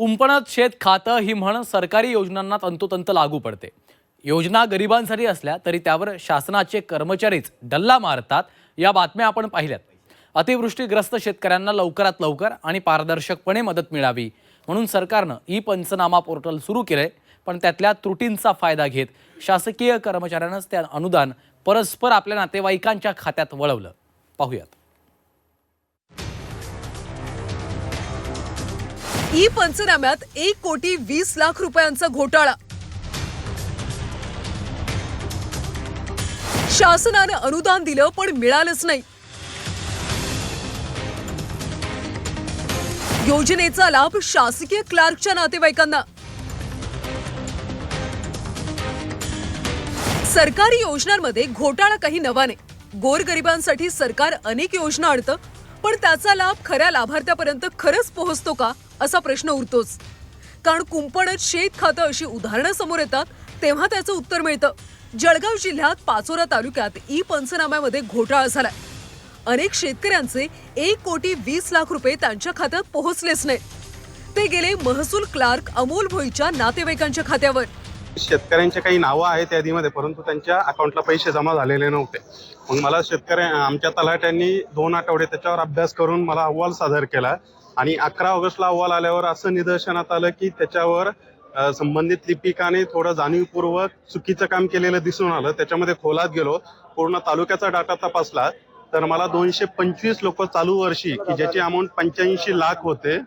कुंपणात शेत खातं ही म्हण सरकारी योजनांना तंतोतंत लागू पडते. योजना गरिबांसाठी असल्या तरी त्यावर शासनाचे कर्मचारीच डल्ला मारतात या बातम्या आपण पाहिल्यात. अतिवृष्टीग्रस्त शेतकऱ्यांना लवकरात लवकर आणि पारदर्शकपणे मदत मिळावी. म्हणून सरकारनं ई पंचनामा पोर्टल सुरू केलंय पण त्यातल्या त्रुटींचा फायदा घेत शासकीय कर्मचाऱ्यांनाच त्या अनुदान परस्पर आपल्या नातेवाईकांच्या खात्यात वळवलं. पाहूयात. ई पंचनाम्यात एक कोटी वीस लाख रुपयांचा घोटाळा. शासनानं अनुदान दिलं पण मिळालंच नाही. योजनेचा लाभ शासकीय क्लार्कच्या नातेवाईकांना. सरकारी योजनांमध्ये घोटाळा काही नवा नाही. गोरगरिबांसाठी सरकार अनेक योजना आणतं पण त्याचा लाभ खऱ्या लाभार्थ्यापर्यंत खरंच पोहोचतो का असा प्रश्न उरतोच. कारण कुंपणच शेत खातं अशी उदाहरणं समोर येतात तेव्हा त्याचं उत्तर मिळतं. जळगाव जिल्ह्यात पाचोरा तालुक्यात ई पंचनाम्यामध्ये घोटाळा झालाय. अनेक शेतकऱ्यांचे एक कोटी वीस लाख रुपये त्यांच्या खात्यात पोहोचलेच नाही ते गेले महसूल क्लार्क अमोल भोईच्या नातेवाईकांच्या खात्यावर. शेतकऱ्यांचे काही नावं आहेत यादीमध्ये परंतु त्यांच्या अकाउंटला पैसे जमा झालेले नव्हते. मग मला शेतकऱ्या आमच्या तलाट्यांनी दोन आठवडे त्याच्यावर अभ्यास करून मला अहवाल सादर केला. आणि अकरा ऑगस्टला अहवाल आल्यावर असं निदर्शनात आलं की त्याच्यावर संबंधित लिपिकाने थोडं जाणीवपूर्वक चुकीचं काम केलेलं दिसून आलं. त्याच्यामध्ये खोलात गेलो. पूर्ण तालुक्याचा डाटा तपासला तर मला दोनशे पंचवीस लोक चालू वर्षी की ज्याची अमाऊंट पंच्याऐंशी लाख होते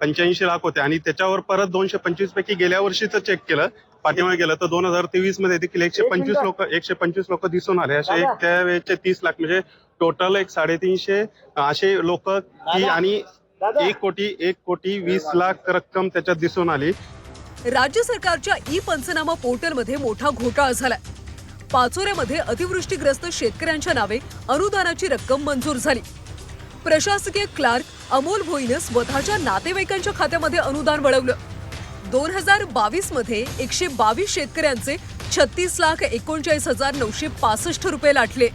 पंच्याऐंशी लाख होते. आणि त्याच्यावर परत दोनशे पंचवीस पैकी गेल्या वर्षीचं चेक केलं. पाठीमागे गेलं तर दोन हजार तेवीसमध्ये देखील एकशे पंचवीस लोक एकशे पंचवीस लोक दिसून आले. असे एक त्यावेळेचे तीस लाख म्हणजे टोटल एक साडेतीनशे असे लोक की आणि एक कोटी एक कोटी वीस लाख रक्कम त्याच्यात दिसून आली. राज्य सरकारच्या ई पंचनामा पोर्टलमध्ये मोठा घोटाळा झालाय. पाचोऱ्यामध्ये अतिवृष्टीग्रस्त शेतकऱ्यांच्या नावे अनुदानाची रक्कम मंजूर झाली. प्रशासकीय क्लार्क अमोल भोईनं स्वतःच्या नातेवाईकांच्या खात्यामध्ये अनुदान वळवलं. दोन हजार बावीसमध्ये एकशे बावीस शेतकऱ्यांचे छत्तीस लाख एकोणचाळीस हजार नऊशे पासष्ट रुपये लाटले.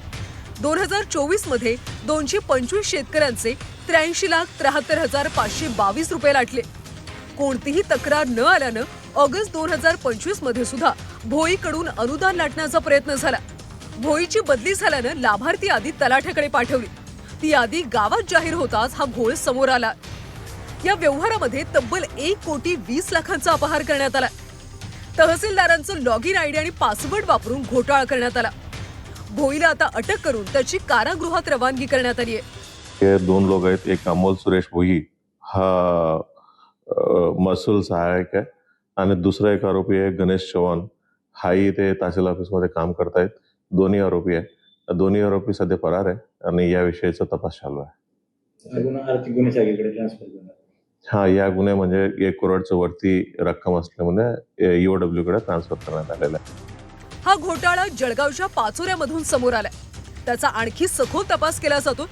दोन हजार चोवीसमध्ये दोनशे पंचवीस शेतकऱ्यांचे त्र्याऐंशी लाख त्र्याहत्तर हजार पाचशे बावीस रुपये लाटले. कोणतीही तक्रार न आल्यानं ऑगस्ट दोन हजार पंचवीसमध्ये सुद्धा भोईकडून अनुदान लाटण्याचा प्रयत्न झाला. भोईची बदली झाल्यानं लाभार्थी यादी तलाठ्याकडे पाठवली. ती यादी गावात जाहीर होताच हा घोळ समोर आला. या व्यवहारामध्ये तब्बल एक कोटी वीस लाखांचा अपहार करण्यात आला. तहसीलदारांचं लॉग इन आयडी आणि पासवर्ड वापरून घोटाळा करण्यात आला. भोईला आता अटक करून त्याची कारागृहात रवानगी करण्यात आली आहे. हे दोन लोक आहेत एक अमोल सुरेश भोई हा महसूल सहाय्यक आहे. आणि दुसरा एक आरोपी आहे गणेश चव्हाण. हाही ते तहसील ऑफिसमध्ये काम करतायत. दोन्ही आरोपी आहे दोन्ही आरोपी सध्या फरार आहे आणि याविषयीचा तपास चालू आहे. हा या गुन्हे म्हणजे एक करोडचं वरती रक्कम असल्यामुळे ईओडब्ल्यू कडे ट्रान्सफर करण्यात आलेला आहे. हा घोटाळा जळगावच्या पाचोऱ्यामधून समोर आलाय. त्याचा आणखी सखोल तपास केला जातो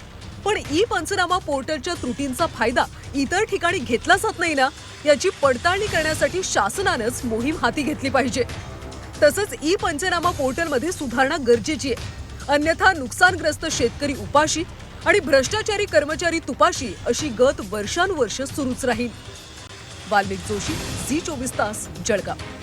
पण ई पंचनामा पोर्टलच्या त्रुटींचा फायदा इतर ठिकाणी घेतला जात नाही ना याची पडताळणी करण्यासाठी शासनानंच मोहीम हाती घेतली पाहिजे. तसंच ई पंचनामा पोर्टलमध्ये सुधारणा गरजेची आहे. अन्यथा नुकसानग्रस्त शेतकरी उपाशी आणि भ्रष्टाचारी कर्मचारी तुपाशी अशी गत वर्षानुवर्ष सुरूच राहील. वाल्मिक जोशी झी चोवीस तास जळगाव.